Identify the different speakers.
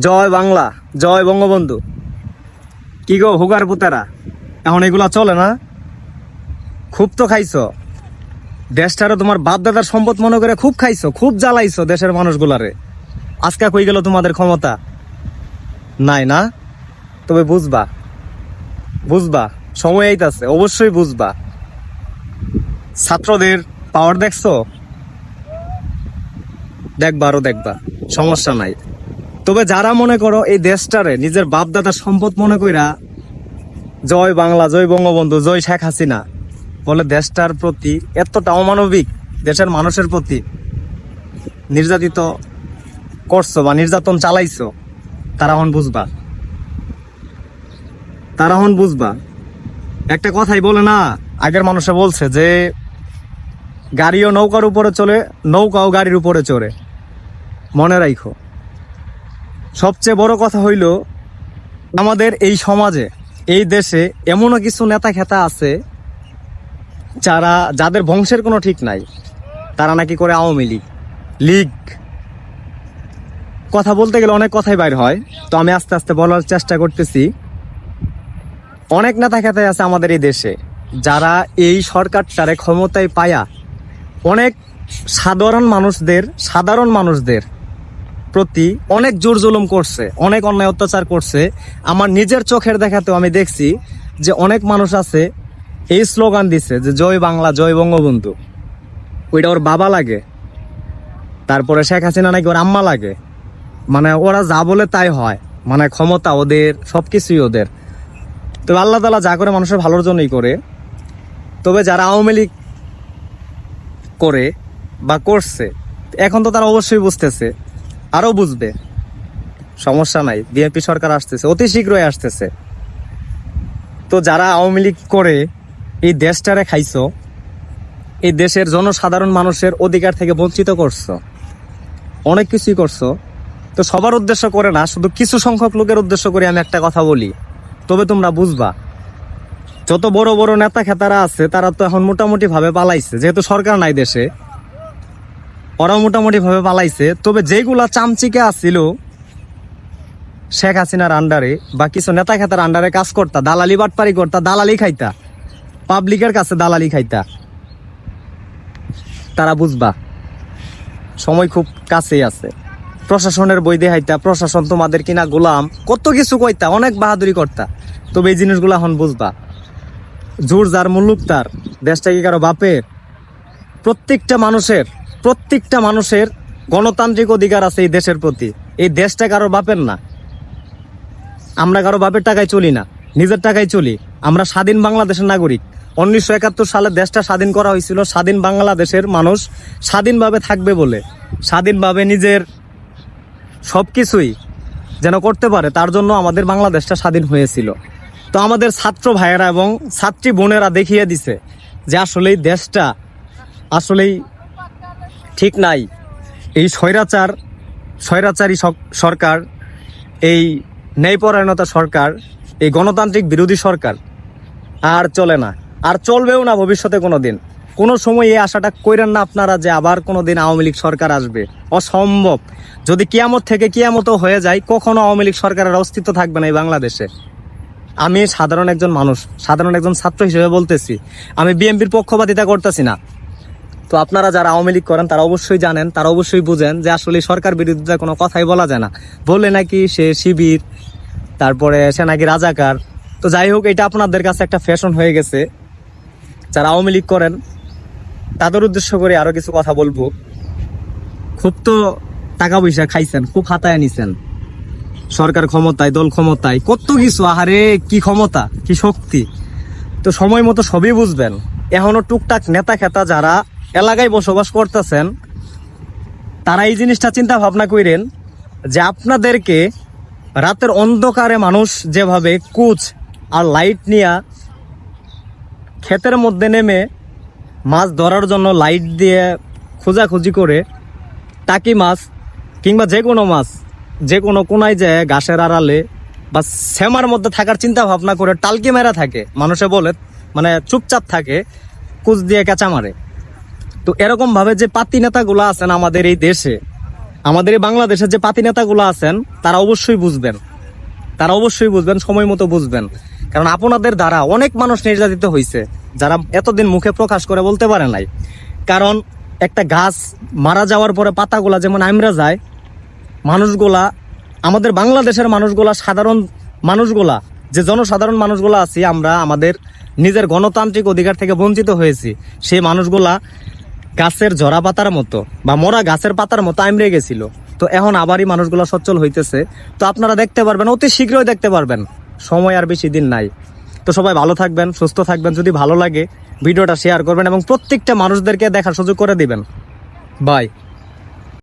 Speaker 1: জয় বাংলা, জয় বঙ্গবন্ধু। কি গো হুগার পুতারা? এখন এগুলা চলে না? খুব তো খাইছো। দেশটারে তোমার বাপ দাদার সম্পদ মনে করে খুব খাইছো, খুব জ্বালাইছো দেশের মানুষগুলারে। আজকে কই গেল তোমাদের ক্ষমতা? নাই না? তবে বুঝবা বুঝবা, সময় আইতাছে, অবশ্যই বুঝবা। ছাত্রদের পাওয়ার দেখছ? দেখবা আরও দেখবা, সমস্যা নাই। তবে যারা মনে করো এই দেশটারে নিজের বাপ দাদার সম্পদ মনে কইরা জয় বাংলা, জয় বঙ্গবন্ধু, জয় শেখ হাসিনা, বলে দেশটার প্রতি এতটা অমানবিক, দেশের মানুষের প্রতি নির্যাতিত করছ বা নির্যাতন চালাইছো, তারা হন বুঝবা। তারা হন বুঝবা। একটা কথাই বলে না, আগের মানুষে বলছে যে, গাড়িও নৌকার উপরে চলে, নৌকাও গাড়ির উপরে চড়ে। মনে রাখো সবচেয়ে বড় কথা হইল, আমাদের এই সমাজে, এই দেশে এমনও কিছু নেতা খেতা আছে যারা, যাদের বংশের কোনো ঠিক নাই। তারা নাকি করে আওয়ামী লীগ লীগ। কথা বলতে গেলে অনেক কথাই বাইর হয়, তো আমি আস্তে আস্তে বলার চেষ্টা করতেছি। অনেক নেতা খেতাই আছে আমাদের এই দেশে, যারা এই সরকারটারে ক্ষমতায় পায়া অনেক সাধারণ মানুষদের সাধারণ মানুষদের প্রতি অনেক জোর জুলুম করছে, অনেক অন্যায় অত্যাচার করছে। আমার নিজের চোখের দেখাতেও আমি দেখছি যে অনেক মানুষ আছে, এই স্লোগান দিছে যে জয় বাংলা, জয় বঙ্গবন্ধু। ওইটা ওর বাবা লাগে, তারপরে শেখ হাসিনা নাকি ওর আম্মা লাগে। মানে ওরা যা বলে তাই হয় মানে ক্ষমতা ওদের সব কিছুই ওদের। তো আল্লাহ তালা যা করে মানুষের ভালোর জন্যই করে। তবে যারা আওয়ামী লীগ করে বা করছে, এখন তো তারা অবশ্যই বুঝতেছে আরও বুঝবে। সমস্যা নাই, বিএনপি সরকার আসতেছে, অতি শীঘ্রই আসতেছে। তো যারা আওয়ামী লীগ করে, এই দেশটারে খাইছো, এই দেশের জনসাধারণ মানুষের অধিকার থেকে বঞ্চিত করছ, অনেক কিছুই করছ, তো সবার উদ্দেশ্য করে না, শুধু কিছু সংখ্যক লোকের উদ্দেশ্য করে আমি একটা কথা বলি, তবে তোমরা বুঝবা, যত বড় বড় নেতা খেতারা আছে, তারা তো এখন মোটামুটি ভাবে পালাইছে, যেহেতু সরকার নাই দেশে ওরা মোটামুটি ভাবে পালাইছে। তবে যেগুলা চামচিকে আসছিল শেখ হাসিনার আন্ডারে বা কিছু নেতা খেতার আন্ডারে কাজ করতা দালালি বাটপারি করতা, দালালি খাইতা। পাবলিকের কাছে দালালি খাইতা। তারা বুঝবা, সময় খুব কাছেই আছে। প্রশাসনের বই দেখাইতা, প্রশাসন তোমাদের কিনা গোলাম। কত কিছু কইতা, অনেক বাহাদুরি করতা। তবে এই জিনিসগুলো এখন বুঝবা। জোর যার, মুল্লুক তার। দেশটা কি কারও বাপের? প্রত্যেকটা মানুষের প্রত্যেকটা মানুষের গণতান্ত্রিক অধিকার আছে এই দেশের প্রতি। এই দেশটা কারও বাপের না। আমরা কারও বাপের টাকায় চলি না। নিজের টাকায় চলি। আমরা স্বাধীন বাংলাদেশের নাগরিক। উনিশশো একাত্তর সালে দেশটা স্বাধীন করা হয়েছিল। স্বাধীন বাংলাদেশের মানুষ স্বাধীনভাবে থাকবে বলে। স্বাধীনভাবে নিজের সব কিছুই যেন করতে পারে, তার জন্য আমাদের বাংলাদেশটা স্বাধীন হয়েছিল। তো আমাদের ছাত্র ভাইয়েরা এবং ছাত্রী বোনেরা দেখিয়ে দিছে যে আসলে এই দেশটা আসলেই ঠিক নাই। এই স্বৈরাচার, স্বৈরাচারী সরকার, এই ন্যায়পরায়ণতা সরকার, এই গণতান্ত্রিক বিরোধী সরকার আর চলে না। আর চলবেও না ভবিষ্যতে কোনো দিন কোনো সময় এই আশাটা কইরেন না আপনারা যে আবার কোনো দিন আওয়ামী লীগ সরকার আসবে। অসম্ভব। যদি কিয়ামত থেকে কিয়ামতও হয়ে যায়, কখনো আওয়ামী লীগ সরকারের অস্তিত্ব থাকবে না এই বাংলাদেশে। আমি সাধারণ একজন মানুষ, সাধারণ একজন ছাত্র হিসেবে বলতেছি। আমি বিএনপির পক্ষপাতিতা করতেছি না। তো আপনারা যারা আওয়ামী লীগ করেন, তারা অবশ্যই জানেন, তারা অবশ্যই বুঝেন যে আসলে সরকার বিরোধিতা কোনো কথাই বলা যায় না। বলে নাকি সে শিবির, তারপরে সে নাকি রাজাকার। তো যাই হোক, এটা আপনাদের কাছে একটা ফ্যাশন হয়ে গেছে। যারা আওয়ামী লীগ করেন, তাদের উদ্দেশ্য করে আরও কিছু কথা বলব। খুব তো টাকা পয়সা খাইছেন, খুব হাতায় নিছেন সরকার ক্ষমতায়, দল ক্ষমতায়, কত কিছু, আহারে, কি ক্ষমতা, কি শক্তি। তো সময় মতো সবই বুঝবেন। এখনও টুকটাক নেতা খেতা যারা এলাকায় বসবাস করতেছেন, তারা এই জিনিসটা চিন্তা ভাবনা করেন যে আপনাদেরকে রাতের অন্ধকারে মানুষ যেভাবে কুচ আর লাইট নিয়া ক্ষেতের মধ্যে নেমে মাছ ধরার জন্য লাইট দিয়ে খোঁজাখুঁজি করে, টাকি মাছ কিংবা যে কোনো মাছ, যে কোনো কোনায় যায় ঘাসের আড়ালে বা শ্যামার মধ্যে থাকার চিন্তা ভাবনা করে টালকি মেরা থাকে। মানুষে বলে মানে চুপচাপ থাকে, কুচ দিয়ে কেঁচা মারে। তো এরকম ভাবে যে পাতি নেতাগুলো আছেন আমাদের এই দেশে, আমাদের এই বাংলাদেশের যে পাতি নেতাগুলো আছেন, তারা অবশ্যই বুঝবেন। তারা অবশ্যই বুঝবেন, সময় মতো বুঝবেন। কারণ আপনাদের দ্বারা অনেক মানুষ নির্যাতিত হয়েছে যারা এতদিন মুখে প্রকাশ করে বলতে পারে নাই। কারণ একটা গাছ মারা যাওয়ার পরে পাতাগুলা যেমন আমরা যায়, মানুষগুলা, আমাদের বাংলাদেশের মানুষগুলা, সাধারণ মানুষগুলা, যে জনসাধারণ মানুষগুলা আছি আমরা, আমাদের নিজের গণতান্ত্রিক অধিকার থেকে বঞ্চিত হয়েছি, সেই মানুষগুলা গাছের জরা পাতার মতো বা মরা গাছের পাতার মতো আমরে গেছিল। তো এখন আবারই মানুষগুলো সচ্ছল হইতেছে। তো আপনারা দেখতে পারবেন, অতি শীঘ্রই দেখতে পারবেন। সময় আর বেশি দিন নাই। তো সবাই ভালো থাকবেন, সুস্থ থাকবেন, যদি ভালো লাগে, ভিডিওটা শেয়ার করবেন এবং প্রত্যেকটা মানুষদেরকে দেখার সুযোগ করে দিবেন। বাই